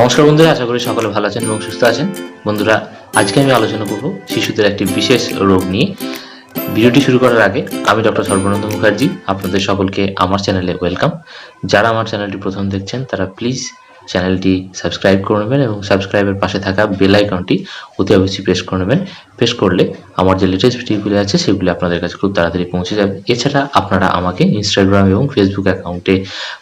নমস্কার বন্ধুরা, আশা করি সকলে ভালো আছেন এবং সুস্থ আছেন। বন্ধুরা, আজকে আমি আলোচনা করব শিশুদের একটি বিশেষ রোগ নিয়ে। ভিডিওটি শুরু করার আগে আমি ডক্টর সর্বানন্দ মুখার্জি, আপনাদের সকলকে আমার চ্যানেলে ওয়েলকাম। যারা আমার চ্যানেলটি প্রথম দেখছেন, তারা প্লিজ চ্যানেলটি সাবস্ক্রাইব করে নেবেন এবং সাবস্ক্রাইবের পাশে থাকা বেল আইকনটি অতি অবশ্যই প্রেস করে নেবেন। প্রেস করলে আমার যে লেটেস্ট ভিডিওগুলি আছে, সেগুলি আপনাদের কাছে খুব তাড়াতাড়ি পৌঁছে যাবে। এছাড়া আপনারা আমাকে ইনস্টাগ্রাম এবং ফেসবুক অ্যাকাউন্টে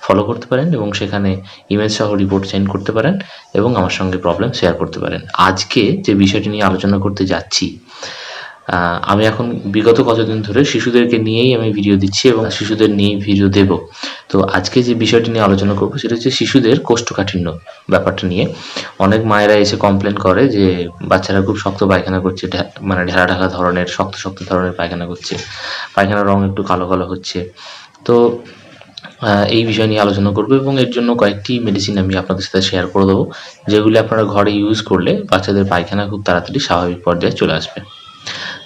ফলো করতে পারেন এবং সেখানে ইমেজ সহ রিপোর্ট সেন্ড করতে পারেন এবং আমার সঙ্গে প্রবলেম শেয়ার করতে পারেন। আজকে যে বিষয়টি নিয়ে আলোচনা করতে যাচ্ছি আমি এখন বিগত কতদিন ধরে শিশুদেরকে নিয়েই আমি ভিডিও দিচ্ছি এবং শিশুদের নিয়েই ভিডিও দেব। তো আজকে যে বিষয়টি নিয়ে আলোচনা করব সেটা হচ্ছে শিশুদের কোষ্ঠকাঠিন্য ব্যাপারটা নিয়ে। অনেক মায়েরা এসে কমপ্লেন করে যে বাচ্চারা খুব শক্ত পায়খানা করছে মানে ঢেলা ঢাকা ধরনের, শক্ত শক্ত ধরনের পায়খানা করছে। পায়খানার রং একটু কালো কালো হচ্ছে। তো এই বিষয় নিয়ে আলোচনা করব এবং এর জন্য কয়েকটি মেডিসিন আমি আপনাদের সাথে শেয়ার করে দেবো, যেগুলি আপনারা ঘরে ইউজ করলে বাচ্চাদের পায়খানা খুব তাড়াতাড়ি স্বাভাবিক পর্যায়ে চলে আসবে।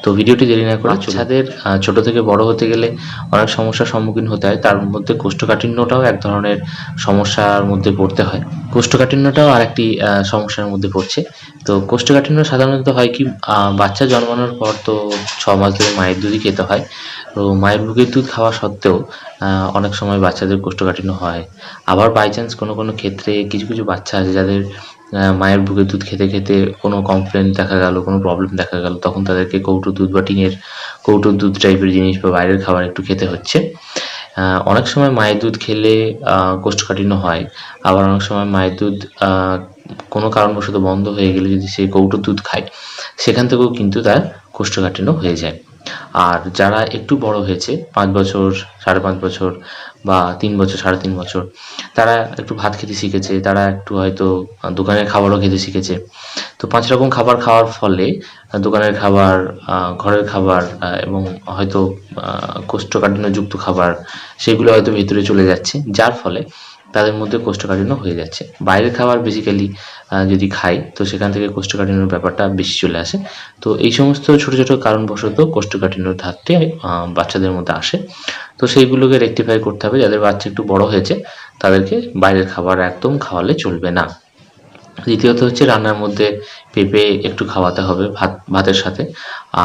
তো ভিডিওটি দেরি না করে বাচ্চাদের আহ, ছোট থেকে বড় হতে গেলে অনেক সমস্যার সম্মুখীন হতে হয়। তার মধ্যে কোষ্ঠকাঠিন্যটাও এক ধরনের সমস্যার মধ্যে পড়তে হয়। কোষ্ঠকাঠিন্যটাও আরেকটি আহ, সমস্যার মধ্যে পড়ছে। তো কোষ্ঠকাঠিন্য সাধারণত হয় কি বাচ্চা জন্মানোর পর তো ছ মাস ধরে মায়ের দুধই খেতে হয়। তো মায়ের বুকের দুধ খাওয়া সত্ত্বেও অনেক সময় বাচ্চাদের কোষ্ঠকাঠিন্য হয়। আবার বাই চান্স কোনো কোনো ক্ষেত্রে কিছু কিছু বাচ্চা আছে যাদের মায়ের বুকের দুধ খেতে খেতে কোনো কমপ্লেন দেখা গেল, কোনো প্রবলেম দেখা গেল, তখন তাদেরকে কৌটো দুধ বা টিনের কৌটো দুধ টাইপের জিনিস বা বাইরের খাবার একটু খেতে হচ্ছে। অনেক সময় মায়ের দুধ খেলে কোষ্ঠকাঠিন্য হয়। আবার অনেক সময় মায়ের দুধ কোনো কারণবশত বন্ধ হয়ে গেলে যদি সে কৌটো দুধ খায়, সেখান থেকেও কিন্তু তার কোষ্ঠকাঠিন্য হয়ে যায়। আর যারা একটু বড় হয়েছে, পাঁচ বছর, সাড়ে পাঁচ বছর বা তিন বছর, সাড়ে তিন বছর, তারা একটু ভাত খেতে শিখেছে, তারা একটু হয়তো দোকানের খাবারও খেতে শিখেছে। তো পাঁচ রকম খাবার খাওয়ার ফলে, দোকানের খাবার ঘরের খাবার এবং হয়তো কোষ্ঠকাঠিন্যযুক্ত খাবার, সেগুলো হয়তো ভেতরে চলে যাচ্ছে। যার ফলে তাদের মধ্যে কোষ্ঠকাঠিন্য হয়ে যাচ্ছে। বাইরের খাবার বেসিক্যালি যদি খাই, তো সেখান থেকে কোষ্ঠকাঠিন্যর ব্যাপারটা বেশি চলে আসে। তো এই সমস্ত ছোট ছোট কারণবশত কোষ্ঠকাঠিন্যর ধারটি বাচ্চাদের মধ্যে আসে। তো সেইগুলোকে রেকটিফাই করতে হবে। যাদের বাচ্চা একটু বড় হয়েছে, তাদেরকে বাইরের খাবার একদম খাওয়ালে চলবে না। দ্বিতীয়ত হচ্ছে রান্নার মধ্যে পেঁপে একটু খাওয়াতে হবে ভাত, ভাতের সাথে।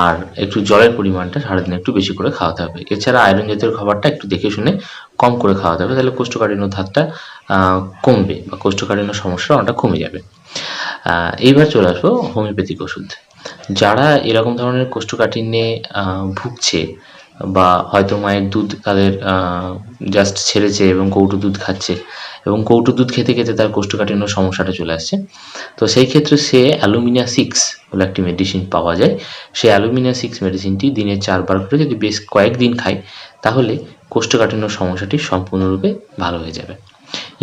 আর একটু জলের পরিমাণটা সারাদিন একটু বেশি করে খাওয়াতে হবে। এছাড়া আয়রন জাতীয় খাবারটা একটু দেখে শুনে কম করে খাওয়াতে হবে তাহলে কোষ্ঠকাঠিন্য আহ, কমবে বা কোষ্ঠকাঠিন্য সমস্যা অনেকটা কমে যাবে। এইবার চলে আসব হোমিওপ্যাথিক ওষুধ। যারা এরকম ধরনের কোষ্ঠকাঠিন্যে ভুগছে বা হয়তো মায়ের দুধ তাদের জাস্ট ছেড়েছে এবং কৌটো দুধ খাচ্ছে এবং কৌটো দুধ খেতে খেতে তার কোষ্ঠকাঠিন্য সমস্যাটা চলে আসছে। তো সেই ক্ষেত্রে সে অ্যালুমিনিয়া সিক্স বলে একটি মেডিসিন পাওয়া যায়। সেই অ্যালুমিনিয়া সিক্স মেডিসিনটি দিনে চারবার করে যদি বেশ কয়েকদিন খায়, তাহলে কোষ্ঠকাঠিন্য সমস্যাটি সম্পূর্ণরূপে ভালো হয়ে যাবে।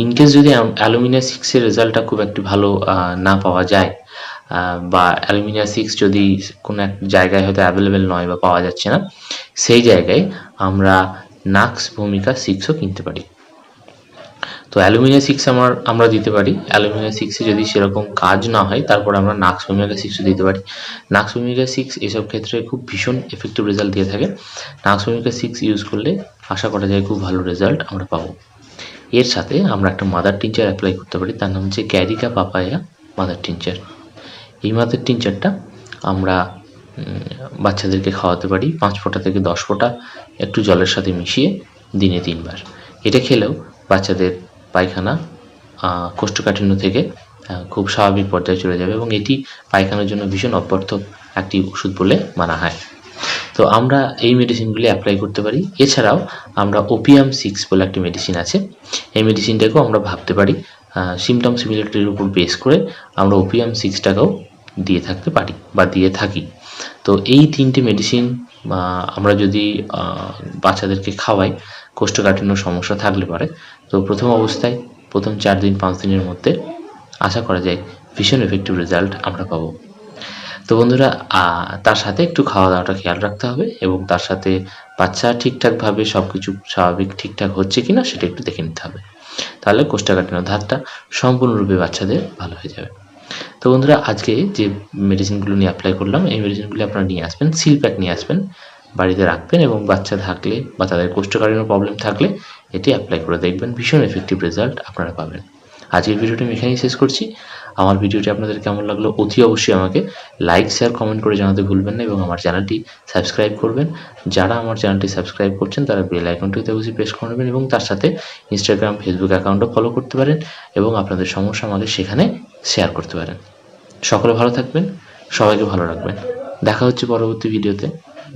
ইনকেস যদি অ্যালুমিনিয়া সিক্সের রেজাল্টটা খুব একটি ভালো না পাওয়া যায় বা অ্যালুমিনিয়া সিক্স যদি কোনো এক জায়গায় হয়তো অ্যাভেলেবেল নয় বা পাওয়া যাচ্ছে না সেই জায়গায় আমরা নাক্স ভূমিকা সিক্সও কিনতে পারি। তো অ্যালুমিনিয়াম সিক্স আমার, আমরা দিতে পারি। অ্যালুমিনিয়াম সিক্সে যদি সেরকম কাজ না হয়, তারপর আমরা নাক্স ভূমিকা সিক্সও দিতে পারি। নাক্স ভূমিকা সিক্স এসব ক্ষেত্রে খুব ভীষণ এফেক্টিভ রেজাল্ট দিয়ে থাকে। নাক্স ভূমিকা সিক্স ইউজ করলে আশা করা যায় খুব ভালো রেজাল্ট আমরা পাবো। এর সাথে আমরা একটা মাদার টিনচার অ্যাপ্লাই করতে পারি, তার নাম হচ্ছে ক্যারিকা পাপায়া মাদার টিনচার এই মাদার টিনচারটা আমরা বাচ্চাদেরকে খাওয়াতে পারি। পাঁচ ফোঁটা থেকে দশ ফোঁটা একটু জলের সাথে মিশিয়ে দিনে তিনবার। এটা খেলেও বাচ্চাদের পায়খানা কোষ্ঠকাঠিন্য থেকে খুব স্বাভাবিক পর্যায়ে চলে যাবে এবং এটি পায়খানার জন্য ভীষণ অপর্থক একটি ওষুধ বলে মানা হয়। তো আমরা এই মেডিসিনগুলি অ্যাপ্লাই করতে পারি। এছাড়াও আমরা ওপিয়াম সিক্স বলে একটি মেডিসিন আছে। এই মেডিসিনটাকেও আমরা ভাবতে পারি। সিমটম সিমিলারিটির উপর বেস করে আমরা ওপিয়াম সিক্সটাকেও দিয়ে থাকতে পারি বা দিয়ে থাকি। তো এই তিনটে মেডিসিন আমরা যদি বাচ্চাদেরকে খাওয়াই, কোষ্ঠকাঠিন্য সমস্যা থাকলে পারে। তো প্রথম অবস্থায়, প্রথম চার দিন, পাঁচ দিনের মধ্যে আশা করা যায় ভীষণ এফেক্টিভ রেজাল্ট আমরা পাবো। তো বন্ধুরা তার সাথে একটু খাওয়া দাওয়াটা খেয়াল রাখতে হবে এবং তার সাথে বাচ্চা ঠিকঠাকভাবে সব কিছু স্বাভাবিক ঠিকঠাক হচ্ছে কিনা সেটা একটু দেখে নিতে হবে। তাহলে কোষ্ঠকাঠিন্য ধারটা সম্পূর্ণরূপে বাচ্চাদের ভালো হয়ে যাবে। তো বন্ধুরা, আজকে যে মেডিসিনগুলো নিয়ে অ্যাপ্লাই করলাম, এই মেডিসিনগুলো আপনারা নিয়ে আসবেন সিল প্যাক নিয়ে আসবেন, বাড়িতে রাখবেন এবং বাচ্চা থাকলে বা তাদের কোষ্ঠকাঠিন্য প্রবলেম থাকলে এটি অ্যাপ্লাই করে দেখবেন, ভীষণ এফেক্টিভ রেজাল্ট আপনারা পাবেন। আজকের ভিডিওটি আমি এখানেই শেষ করছি। আমার ভিডিওটি আপনাদের কেমন লাগল অতি অবশ্যই আমাকে লাইক শেয়ার কমেন্ট করে জানাতে ভুলবেন না এবং আমার চ্যানেলটি সাবস্ক্রাইব করবেন। যারা আমার চ্যানেলটি সাবস্ক্রাইব করছেন, তারা বেল আইকনটিতে অবশ্যই প্রেস করে নেবেন এবং তার সাথে ইনস্টাগ্রাম ফেসবুক অ্যাকাউন্টও ফলো করতে পারেন এবং আপনাদের সমস্যা আমাদের সেখানে শেয়ার করতে পারেন। সকলে ভালো থাকবেন সবাইকে ভালো রাখবেন। দেখা হচ্ছে পরবর্তী ভিডিওতে।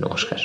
নমস্কার।